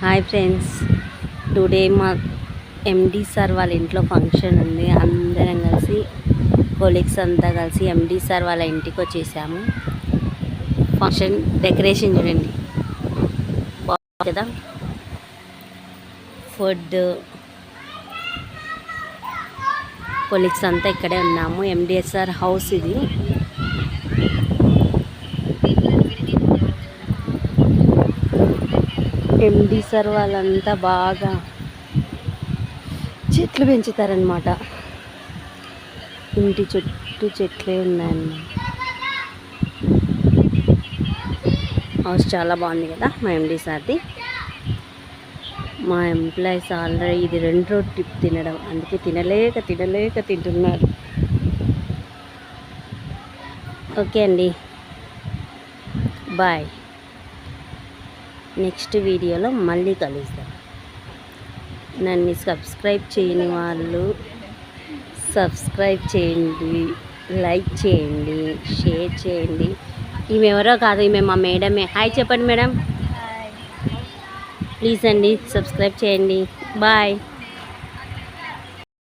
Hi friends. Today మా MD sir వాళ్ళ ఇంట్లో ఫంక్షన్ ఉంది. అందరం కలిసి కొలీగ్స్ అంతా కలిసి ఎండి సార్ వాళ్ళ ఇంటికి వచ్చేసాము. ఫంక్షన్ డెకరేషన్ చూడండి. బాగుంది? కదా ఫుడ్. కొలీగ్స్ అంతా ఇక్కడే ఉన్నాము. ఎండిఎస్ఆర్ హౌస్ ఇది. ఎండి సార్ వాళ్ళంతా బాగా చెట్లు పెంచుతారనమాట ఇంటి చుట్టూ చెట్లే ఉన్నాయండి హౌస్ చాలా బాగుంది కదా మా ఎండి సార్ది. మా ఎంప్లాయీస్ ఆల్రెడీ ఇది రెండు రోజు ట్రిప్ తినడం. అందుకే తినలేక తినలేక తింటున్నారు. ఓకే అండి. బాయ్ నెక్స్ట్ వీడియోలో మళ్ళీ కలుద్దాం. నన్ను సబ్స్క్రైబ్ చేయని వాళ్ళు సబ్స్క్రైబ్ చేయండి లైక్ చేయండి షేర్ చేయండి. ఈమె ఎవరో కాదు ఈమె మా మేడమే. హాయ్ చెప్పండి మేడం. ప్లీజ్ అండి సబ్స్క్రైబ్ చేయండి. బాయ్.